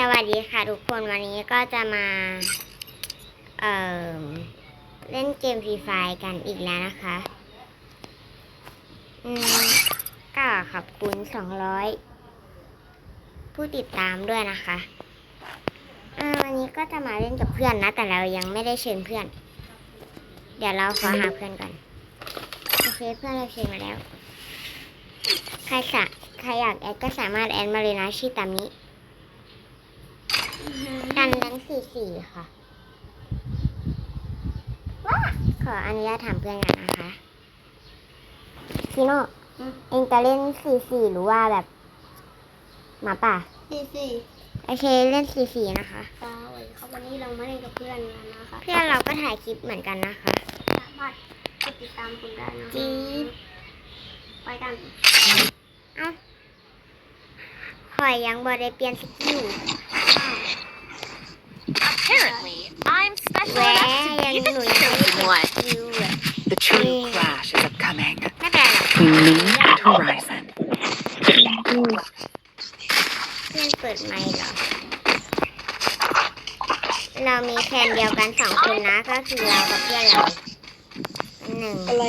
สวัสดีค่ะทุกคนวันนี้ก็จะมา เอ่อ เล่นเกมฟรีไฟกันอีกแล้วนะคะ อืมก็ขอบคุณ200ผู้ติดตามด้วยนะคะ อ่อวันนี้ก็จะมาเล่นกับเพื่อนนะ แต่เรายังไม่ได้เชิญเพื่อน เดี๋ยวเราขอหาเพื่อนก่อนโอเคเพื่อนเราเชิญมาแล้ว ใครสะใครอยากแอดก็สามารถแอดมาเลยนะชื่อตามนี้ สี่สี่ค่ะว้าขออนุญาตถามเพื่อนกันนะคะชิโน่เองจะเล่นสี่สี่หรือว่าแบบหมาป่าสี่สี่โอเคเล่นสี่สี่นะคะสวัสดีครับวันนี้เรามาเล่นกับเพื่อนกันนะคะเพื่อนเราก็ถ่ายคลิปเหมือนกันนะคะ สามารถกดติดตามคุณได้นะจี๊ด ไปกันเอ้าคอยยังบอได้เปลี่ยนสกิล Apparently, I'm special แหว enough to ยัง be ห the นูยังไม่ chosen ได้ one. สกิลอะ The true Mm. clash is upcoming ไม่เป็นไรหรอก between me and Horizon. เพื่อนเปิดไมค์เหรอ เรามีแคนเดียวกันสองคนนะ ก็คือเรากับเพื่อนเราหนึ่งอะไร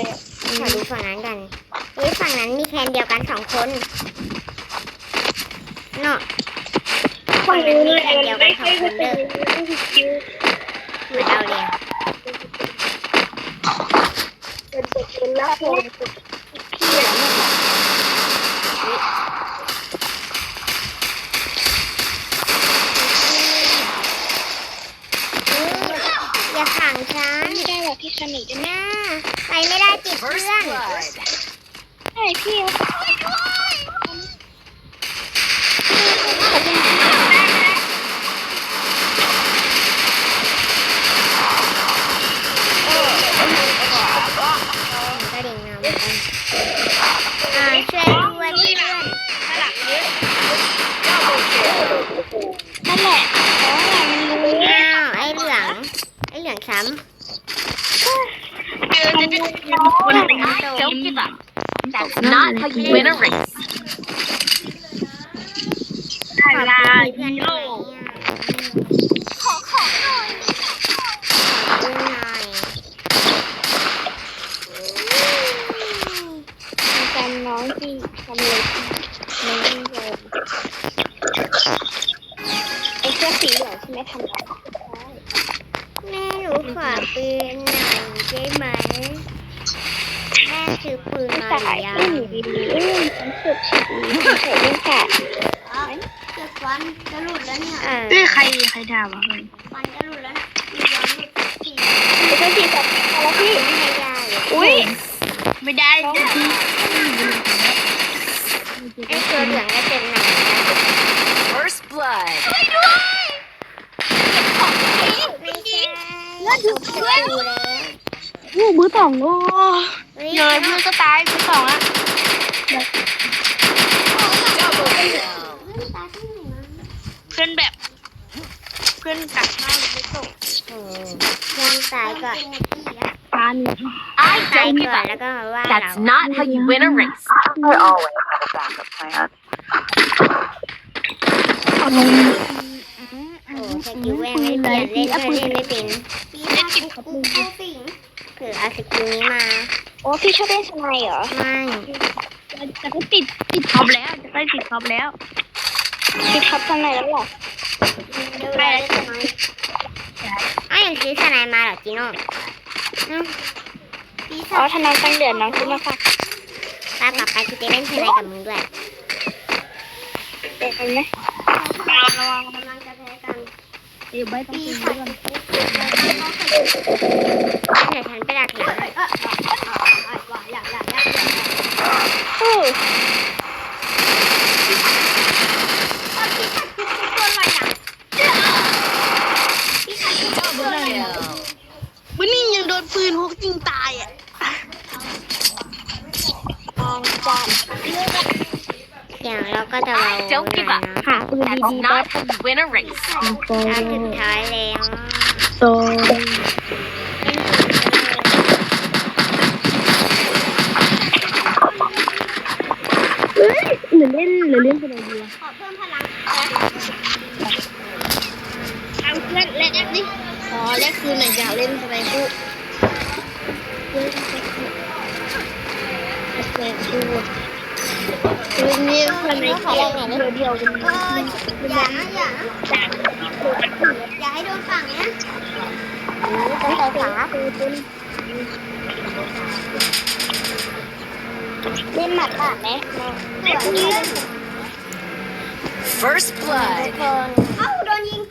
ขอดูฝั่งนั้นกันเฮ้ยฝั่งนั้นมีแคนเดียวกันสองคนเนาะ ฝั่งนั้นมีแคนเดียวกันสองคนเด้อเหมือนเราเลยเป็นเด็กเป็นละคนอุ๊ยอย่าขังฉันไม่ได้หรอกพี่สนิทน้าไปไม่ได้ติดเพื่อน First blood. ใช่พี่ดิ่งเงาเหมือนกันอ่า ช่วยด้วยเพื่อนนั่นแหละเพราะว่ามันรู้อ้าวไอ้เหลือง ไอ้เหลืองซ้ I don't give up. That's not how you win a race. ำขอบคุณเพื่อนด้วยขอขอหน่อยขอดูหน่อย เป็นน้องที่ทำเลยไม่ได้เลยไอ้เสื้อสีเหลืองใช่ไหมทำได้ แม่หนูขอปืนหน่อยได้ไหมแม่ซื้อปืนมาห ตา รื ย อยัง ไม่หนีดีๆอืมฉันสุดชีวิตเกิดเรื่องกะ เจ็บฟันจะหลุดแล้วเนี่ย เอ้ยใครใครด่าวะเฮ้ย ฟันจะหลุดแล้วนะมียังหลุดสี ไม่ใช่สีสันแล้วพี่ ไม่ให้ได้เลย อุ้ย ไม่ได้พี่ไอ้ตัวเหลืองก็เจ็บหนักนะ First blood. ไม่ใช่แล้วดูเพื่อนเลยโอ้มือสองโอ้เฮ้ยเลยมือก็ตายมือสองอะ Double kill. เพื่อนแบบ เพื่อนกัดหน้าไม่ตกโอ้เพื่อนตายก่อนตาหนึ่ง I ตาย don't ก่ give อน up. แล้วก็มาว่า That's เรา not how you win a race. I always have a backup plan. โอ้สกิลแม่งไม่เปลี่ยนเล่นก็เล่นไม่เป็นเล่นกินกับมือถือเอาสกิลนี้มา โอ้พี่ชอบเล่นสไนเหรอไม่จะก็ติดติดท็อปแล้ว จะได้ติดท็อปแล้วติดท็อปสไนแล้วหรอดูแลได้ไหมอ้าวยังซื้อสไนด์มาเหรอจีโน่ อืมอ๋อทนายตั้งเดือนน้องซื้อมาฝากตากลับไปคือจะเล่นสไนด์กับมึงด้วยเป็นไหมระวังกำลังจะแพ้กันเดี๋ยวใบต้องกินด้วยเดี๋ยวฉันไป ดี will ๆก็ not win a race. โปรนสุดท้ยแล้วโเฮ้ยหรือเล่นหรือเล่นเป็นไรดียขอเพิ่มพลังทำเพื่อนเล่นดิ ขอเล่นคืนหน่อยอยากเล่นสไปกูเล่นไปกูสไปกู คือนี่คนไหนเดียวเดียวกันเอออย่านะอย่านะอย่าให้โดนฝั่งนี้ต้องใส่ขาเล่นหมัดป่ะไหม First blood. กคนเอ้าโดนยิง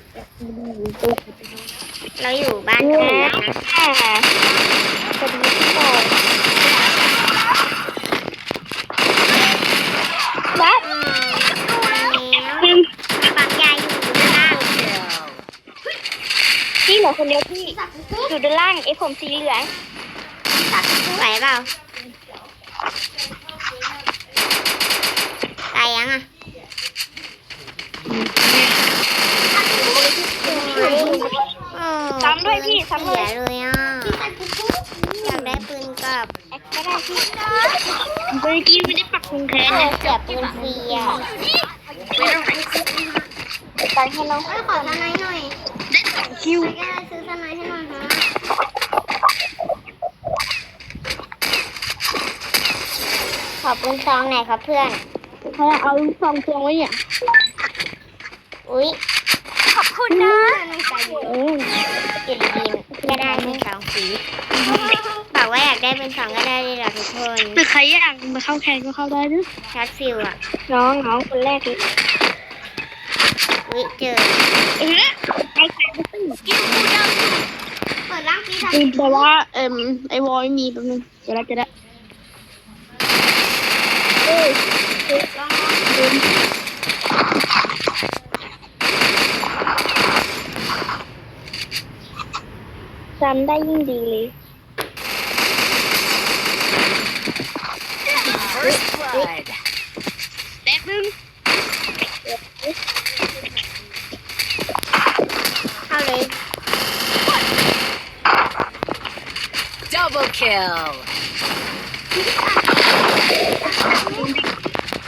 เราอยู่บ้านกันนะวัด อืมแล้วปากใหญ่อยู่ด้านล่าง พี่เหลือคนเดียวพี่ อยู่ด้านล่างไอ้ผมสีเหลืองไหวเปล่าตายยังอะโอ้ซ้ำด้วยพี่ซ้ำเสีเลยยเลยอะอยากได้ปืนกับไม่ได้พี่เมื่อกี้ไม่ได้ปักธงแค้นโอ้นะเสียปืนฟรีอะตังให้น้องเอ้ยขอสไนด์หน่อยได้สองคิวใครก็ได้ซื้อสไนด์ให้หน่อยฮะ ขอปืนซองหน่อยครับเพื่อนเขาเอาซองทวงไว้เนี่ยอุ้ยขอบคุณนะเออกินกินก็ได้เป็นสองสีบอกว่าอยากได้เป็นสองก็ได้เลยเหรอทุกคนหรือใครอยากมาเข้าแข่งก็เข้าได้นะชาร์จฟิลอะน้องน้องคนแรกเลยอุ้ยเจอ เออเอาแข่งก็ตื่น เปิดร่างปีศาจ แต่ว่าเอ่มไอวอยมีแป๊บนึงเดี๋ยวเราจะได้เอ้ยจำได้ยิ่งดีเลย First blood. แป๊บนึง เข้าเลย Double kill.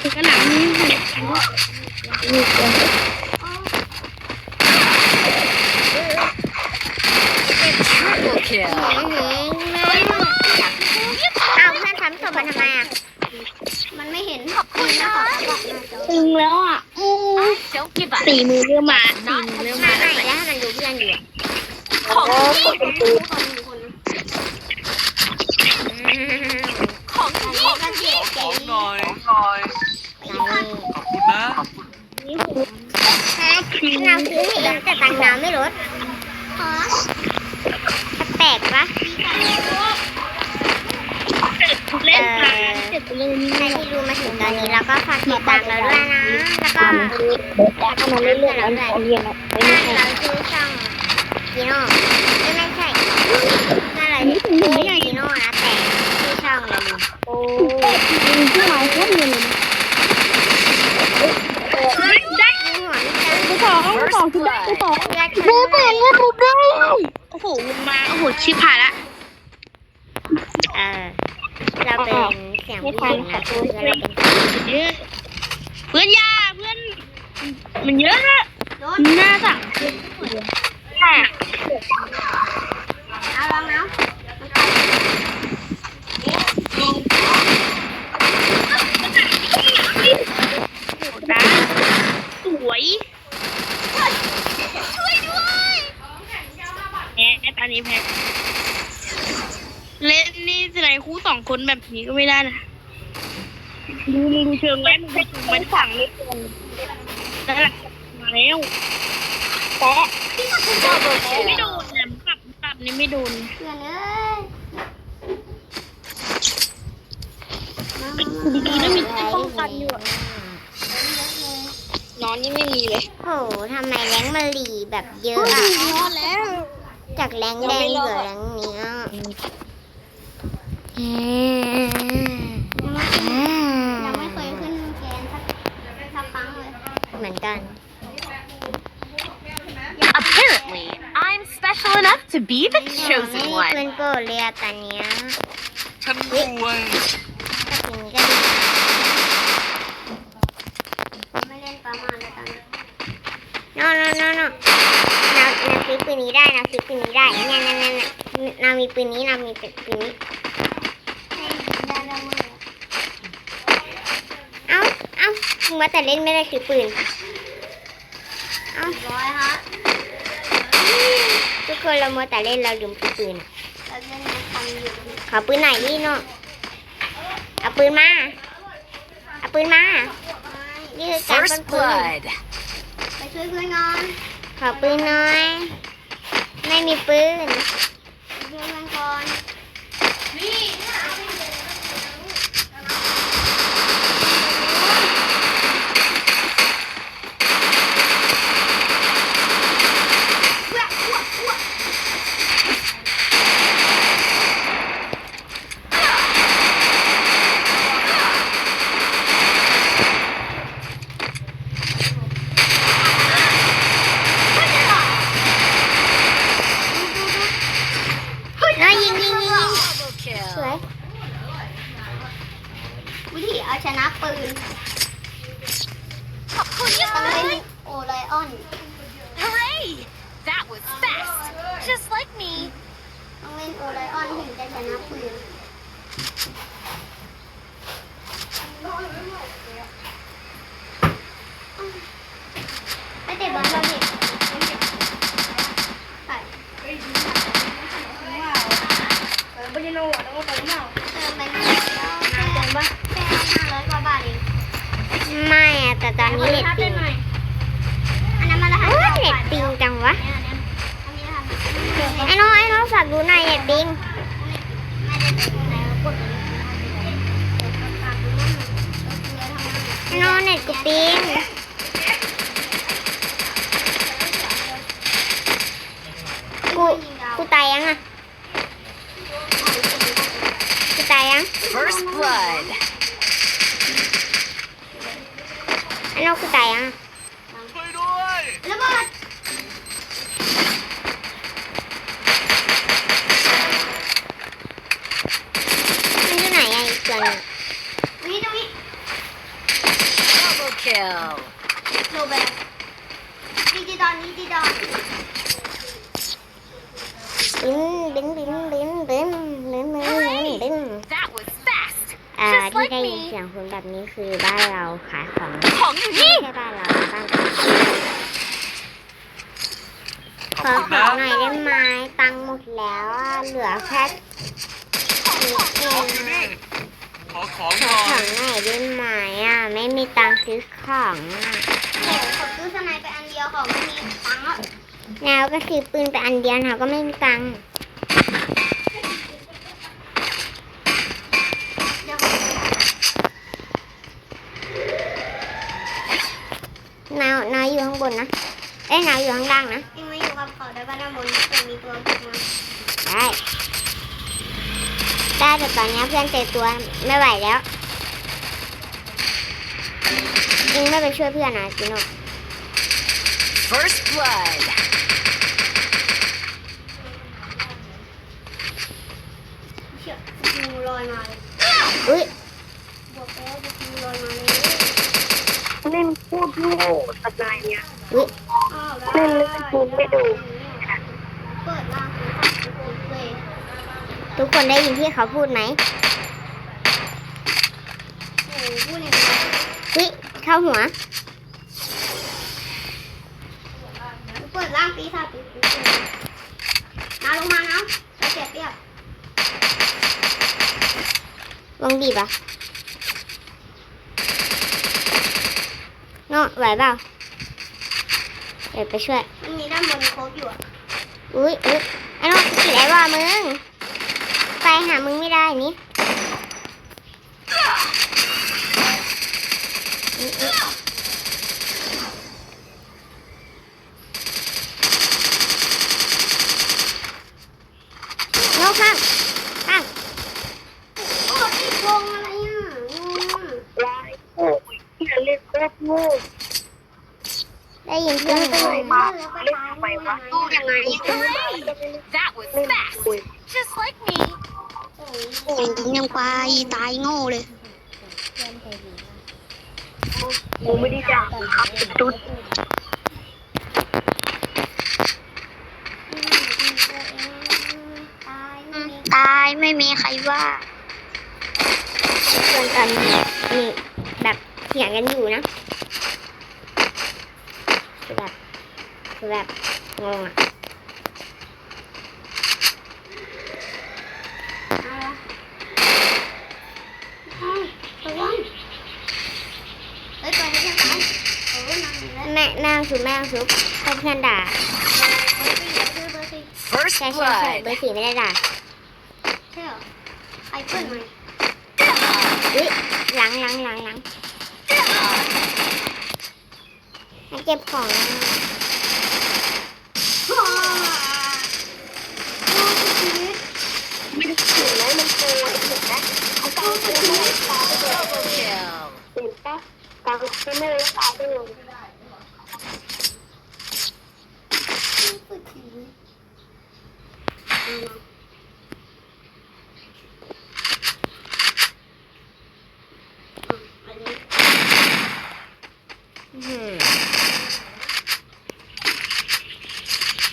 ถึงกระหลังนี้นี่เดี๋ยว Triple kill. เฮ้ยแม่เอาเพื่อนทำศพมันทำไมอะ มันไม่เห็นขอบคุณนะตึงแล้วอะอือ Don't give up. สี่มือเริ่มมาสี่มือเริ่มมามาไหนแล้วให้มันดูเพื่อนอยู่อะของของอันนี้ก็เจ็บเจ็บ ห น่อยนี่ขอบคุณนะนี่คือเราซื้อให้เองแต่ตังค์น้ำไม่ลดแปลกปะเล่นทางเสร็จเลยนี่ใครที่ดูมาถึงตอนนี้แล้วก็ฝากติดตามเราด้วยนะ แล้วก็แล้วก็มาเรื่อยๆแล้วเรียนแล้วไม่เราใช่ชื่อช่องจีโน่ไม่ไม่ใช่น่าอะไรชื่อจีโน่นะแต่ชื่อช่องเราลืมโอ้ยมี ที่หมายแค่เงินได้ยิงหัวนี่จ้ากูสองกูสองกูได้กูสองเลือดฉันกูเลเก่ยว่ากูได้โอ้โหมาโอ้โหชิบหายละเออเราเป็นเสียงผู้หญิงนะคือเราเป็นเยเพื่อนยาเพื่อนมันเยอะนะหน้าสั่งค่ะเอาลองเอา ตาสวยช่วยด้วยแพ้ตอ นนี้แพ้เล่นนี่สไลด์คู่สองคนแบบนี้ก็ไม่ได้นะดูมึงดูเชิงไว้มึงไปเชิงไว้สั่งเลยนั่นแหละมาแล้วแปะ Double ไม่โด kill. นนะปรับปรับนี่ไม่โดนเพื่อนเอ้ยดีๆนะมีที่ป้องกันอยู่อะนอนนี่ไม่มีเลย โหทำไมแรงมาหลีแบบเยอะอะนอนแล้ว จากแรงแดงเหลือแรงเนี้ยยังไม่เคยขึ้นเกณฑ์สักสักครั้งเลย เหมือนกัน Apparently, I'm special enough to be the ไม่ chosen มี one. ปืนโปรดเลยอะตอนเนี้ยฉันรวยกับอย่างนี้ก็ดีไม่เล่นประมาณ no no no no นานาซื้อปืนนี้ได้นาซื้อปืนนี้ได้เนี่ยเนี่ยเนี่ยเนี่ยนามีปืนนี้นามีปืนนี้เอ้าเอ้ามึงมาแต่เล่นไม่ได้ถือปืนเอ้าร้อยฮะทุกคนเรามัวแต่เล่นเราลืมถือปืนอะขอปืนไหนอยนี่เนาะเอาปืนมาเอาปืนมานี่คือการปล้น First ปืน blood. ไป ช่วยเพื่อนก่อนขอปืนหน่อย ไม่มีปืนช่วยเพื่อนก่อนน้ ชนะปืนขอบคุณเต้องเลเยนโอไลออน Hooray! That was fast, just like me. ต้องเล่นโอไลออนถึงจะชนะปืน ไม่เตะบอลเราดิไป ไปยิงค่ะไปยิงค่าไปยิว่แไปยิงเา แต่ตอนนี้เน็ตปิงอันนั้นมันละเน็ตปิงจังวะไอ้น้องไอ้น้องฝากดูหน่อยเน็ตปิงไอ้น้องเน็ตกูปิงกูกูตายยังอะกูตายยัง First blood. อันนั้คือไก่อะ ขอของขหอน่อขอยงหน่อยได้ไหมอะ ไม่มีตังค์ซื้อของอะโอ้ขอซื้อสไนไปอันเดียวของไม่มีตังค์อะแล้วก็ซื้อปืนไปอันเดียวเขาก็ไม่มีตังค์นาวนาอยู่ข้างบนนะ เอ้ยนาวอยู่ข้างล่างนะ เองมาอยู่กับเขาได้บ้านด้านบนเผื่อมีตัวพวกมันได้ ได้แต่ตอนนี้เพื่อนเจอตัวไม่ไหวแล้วเองไม่ไปช่วยเพื่อนนะจิโน่ First blood. เชื่องูลอยมาเลยอุ้ยบอกแล้วว่างูลอยมาเลยเล่นพูดโง่สไตล์เนี่ยอุ้ยอ้าวเล่นเล่นกูไม่ดู เปิดล่างคือฝั่งกูเลย ทุกคนได้ยินที่เขาพูดไหมโอ้โหพูดอย่างนี้อุ้ยเข้าหัวเปิดล่างปีศาจปีศาจน้าลงมาน้าเราเสียเปรียบวงบีบอะโน่ไหวเปล่าเดี๋ยวไปช่วยมันมีด้านบนโคบอยู่อะอุ้ยอุ้ยไอ้โน่ติดไอ้ว่ามึงไป หามึงไม่ได้นี่น่ข้างข้างโอ้ติดวงอะไรอะงงอะลายโง่ที่เล่นโคตรโง่ได้ยินเพื่อนไหมมาแล้วไปตายโง่ยังไง That was fast. Just like me. โอ้ยยังควตายโง่เลยกูไม่ได้ด่าครับตุ๊ดตายไม่มีใครว่าเพื่อนกันนี่แบบเถียงกันอยู่นะแบบแบบงงอะ ม่แม่ต้องซุบแม่ต้องซุบถ้าเพื่อนด่าเบอร์สี่คือเบอร์สี่ First ใช่ใช่ใช่ blood. เบอร์สี่ไม่ได้ด่าใช่เหรอไอ้เพื่อนไหมอุ้ยล้างล้างล้างล้างมาเก็บของนะโอ้โหชีวิตไม่ได้ถึงแล้วมันโกยถูกไหมเอากางเกงไม่ได้ตายไปเลย Double kill. ตื่นปะกางเกงไม่ได้ตายไปเลย สุดชีวิตเอามาอะอันนี้ อื้อหือ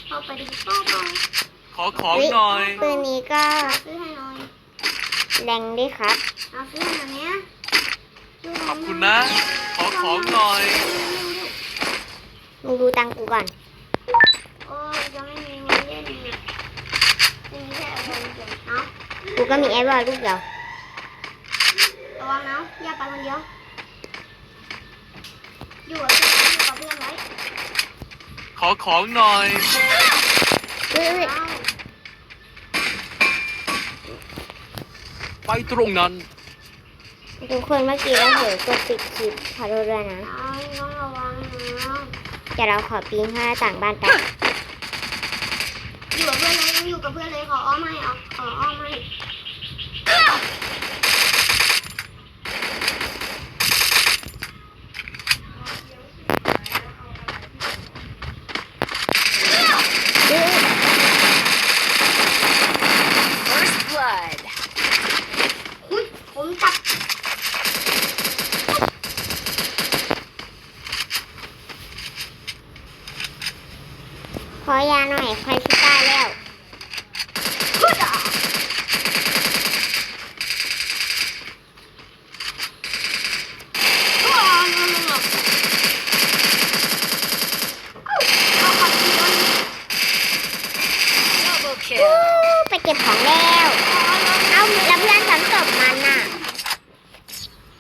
เข้าไปดิเข้าไป ขอของหน่อย ปืนนี้ก็ซื้อให้หน่อยแรงด้วยครับ เอาซื้อให้หน่อยเนี้ยซื้ขอบคุณนะ ขอของหน่อยมึงดูตังค์กูก่อนโอ้ยจะไม่มีเงินเล่นเนี่ยจะมีแค่อะไรเดียวเอากูก็มีแอปบอลลูกเดียวระวังนะอย่าไปคนเดียวอยู่กับเพื่อนอยู่กับเพื่อนไว้ขอของหน่อยอุ้ยอุ้ย เอา ไปตรงนั้น ทุกคนเมื่อกี้เราเผลอกดปิดคลิปขอโทษด้วยนะเอาต้องระวังนะเดี๋ยวเราขอปีนเข้าหน้าต่างบ้านแป๊บอยู่กับเพื่อนเลยอยู่กับเพื่อนเลยขออ้อมให้เอาขออ้อมให้ อุ้ย First blood. อุ๊ยผมจับ ขอยาหน่อยใครคิดได้แล้ว พุดอะว้าวเอาเอาขับขี่รถ Double kill. ไปเก็บของแล้ว เอาแล้วเพื่อนฉันตบมันน่ะ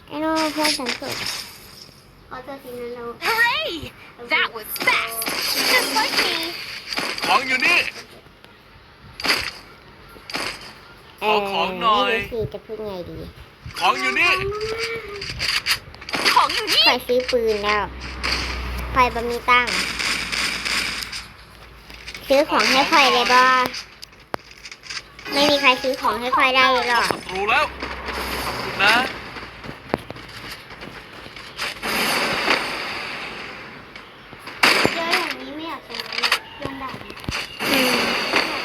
ไอ้โน่เพื่อนฉันตบขอเจอทีนั้นเรา Hooray! That was fast. Just like me. ของอยู่นี่เอขอของหน่อยไม่รู้สิจะพูดไงดี ของอยู่นี่ ของอยู่นี่คอยซื้อปืนแล้วคอยบะมีตังค์ซื้อของให้คอยเลยบอ ไม่มีใครซื้อของให้คอยได้เลยหรอก ศัตรูแล้ว ขอบคุณนะเจออย่างนี้ไม่อยากชนะเลยเพื่อนด่าอืม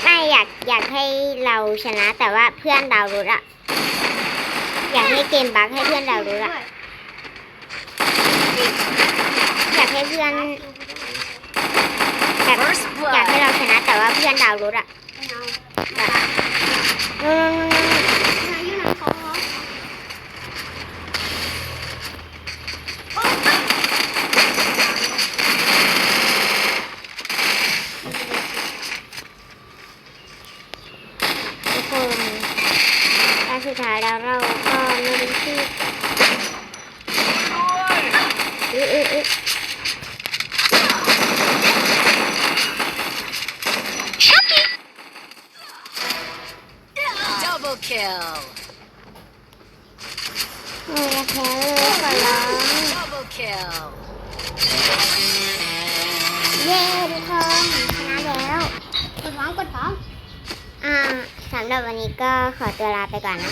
ไม่อยากอยากให้เราชนะแต่ว่าเพื่อนดาวรุดอะอยากให้เกมบักให้เพื่อนดาวรุดอะอยากให้เพื่อนแบบ First อยากให้ blood. เราชนะแต่ว่าเพื่อนดาวรุดอะไม่เอาแบบ นู่นนู่นนู่นนู่นนายอยู่ไหนเขาเอโอ๊ยทุกคนตอนสุดท้ายแล้วเราก็ไม่รู้ชื่อ ท้